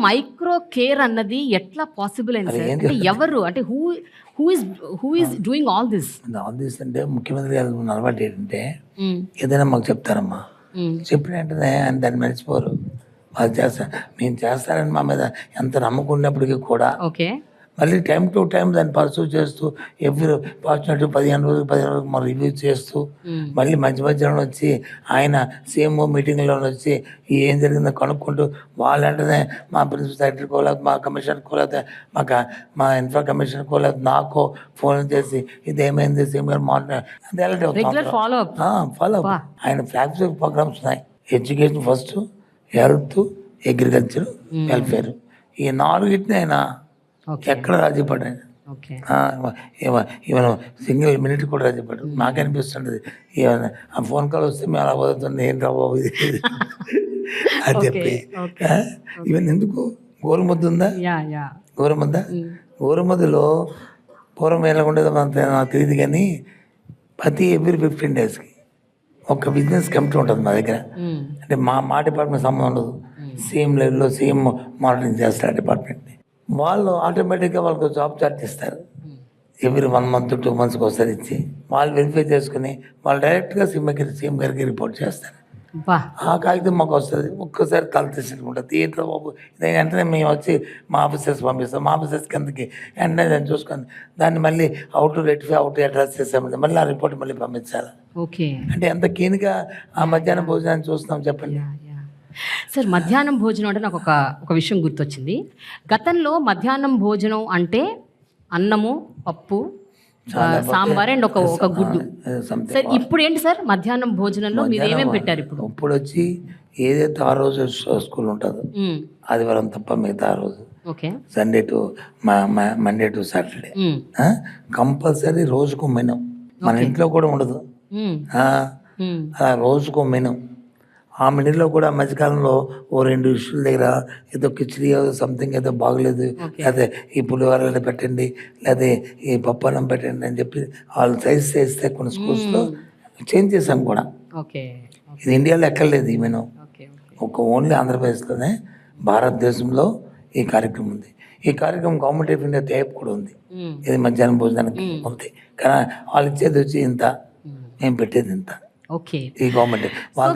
Micro care అన్నది ఎట్లా possible అయింది సార్? అంటే ఎవరు? అంటే who who is who is doing all this office అంటే ముఖ్యమంత్రి గారు ఉన్న అలవాటు ఏంటంటే ఏదైనా మాకు చెప్తారమ్మా. చెప్పిన వెంటనే ఆయన దాన్ని మర్చిపోరు. వాళ్ళు చేస్తారు మేము చేస్తారని మా మీద ఎంత నమ్మకం ఉన్నప్పటికీ కూడా ఓకే. మళ్ళీ టైం టు టైం దాన్ని పర్సూ చేస్తూ ఎవ్రీ పాజిటివ్ పదిహేను రోజులు పదిహేను రోజులు మనం రివ్యూ చేస్తూ మళ్ళీ మధ్య మధ్యలో వచ్చి ఆయన సేమ్ మీటింగ్లో వచ్చి ఏం జరిగిందో కనుక్కుంటూ వాళ్ళంటనే మా ప్రిన్సిపల్ సెక్రటరీకో లేకపోతే మా కమిషనర్కో లేకపోతే మా క- మా ఇన్ఫ్రా కమిషనర్కో లేకపోతే నాకో ఫోన్ చేసి ఇది ఏమైంది సేమ్ గారు మాట్లాడారు ఫాలో అప్ ఆయన ఫ్లాగ్షిప్ ప్రోగ్రామ్స్ ఉన్నాయి. Education first health agriculture welfare ఈ నాలుగిటిని ఆయన ఓకే ఎక్కడ రాజీ పడ్డాడు ఓకే. ఈవెన్ సింగిల్ మినిట్ కూడా రాజీ పడ్డాడు నాకు అనిపిస్తుంటది ఈవెన్ ఆ ఫోన్ కాల్ వస్తే మేము అలా పోతుంది ఏం రా బాబు. ఇది అని చెప్పి. ఈవెన్ ఎందుకు? గోరుముద్ద ఉందా? గోరుముద్ద? గోరుముద్దలో పూర్వం ఎలా ఉండేదో నాకు తెలియదు కానీ ప్రతి ఎవ్రీ ఫిఫ్టీన్ డేస్కి ఒక బిజినెస్ కమిటీ ఉంటుంది మా దగ్గర. అంటే మా మా డిపార్ట్మెంట్ సంబంధం ఉండదు. సేమ్ లెవెల్లో సేమ్ మానిటరింగ్ చేస్తారు డిపార్ట్మెంట్ని వాళ్ళు ఆటోమేటిక్గా వాళ్ళకి జాబ్ చార్ట్ ఇస్తారు. ఎవ్రీ వన్ మంత్ టూ మంత్స్కి ఒకసారి ఇచ్చి వాళ్ళు వెరిఫై చేసుకుని వాళ్ళు డైరెక్ట్గా సీఎం గారికి సీఎం గారికి రిపోర్ట్ చేస్తారు. ఆ కాగితం మాకు వస్తుంది. ఒక్కసారి తల తీసుకుంటుంది ఏంటో బాబు వెంటనే మేము వచ్చి మా ఆఫీసర్స్ పంపిస్తాం. మా ఆఫీసర్స్ కిందకి వెంటనే దాన్ని చూసుకొని దాన్ని మళ్ళీ అవుట్ రెక్టిఫై అవుట్ అడ్రస్ చేసామంటే మళ్ళీ ఆ రిపోర్ట్ మళ్ళీ పంపించాలి. ఓకే. అంటే ఎంత కీన్గా ఆ మధ్యాహ్నం భోజనాన్ని చూస్తున్నాం చెప్పండి. సార్ మధ్యాహ్నం భోజనం అంటే నాకు ఒక ఒక విషయం గుర్తొచ్చింది. గతంలో మధ్యాహ్నం భోజనం అంటే అన్నము పప్పు సాంబార్ అండ్ ఒక ఒక గుడ్డు. సార్ ఇప్పుడు ఏంటి సార్ మధ్యాహ్నం భోజనంలో మీరు ఏమేమి పెట్టారు ఇప్పుడు? ఇప్పుడు వచ్చి ఏదైతే ఆ రోజు స్కూల్ ఉంటుందో. ఆదివారం తప్ప మిగతా ఆ రోజు. Okay. Sunday to Monday to Saturday. Compulsory రోజుకు మెను మన ఇంట్లో కూడా ఉండదు. రోజుకో మెను ఆ మెనూలో కూడా మధ్యకాలంలో ఓ రెండు ఇష్యూల దగ్గర ఏదో కిచిడి సంథింగ్ ఏదో బాగలేదు. లేకపోతే ఈ పులిహోర ఏదో పెట్టండి లేకపోతే ఈ పప్పు అన్నం పెట్టండి అని చెప్పి వాళ్ళు సైజ్ చేస్తే కొన్ని స్కూల్స్లో చేంజ్ చేశాం కూడా. ఇది ఇండియాలో ఎక్కర్లేదు ఈ మెను. ఒక ఓన్లీ ఆంధ్రప్రదేశ్లోనే భారతదేశంలో ఈ కార్యక్రమం ఉంది. ఈ కార్యక్రమం గవర్నమెంట్ ఆఫ్ ఇండియా టైప్ కూడా ఉంది. ఇది మధ్యాహ్నం భోజనానికి ఉంది. కానీ వాళ్ళు ఇచ్చేది వచ్చి ఇంత మేము. పెట్టేది ఇంత. ఓకే. ఈ గవర్నమెంట్ వాళ్ళు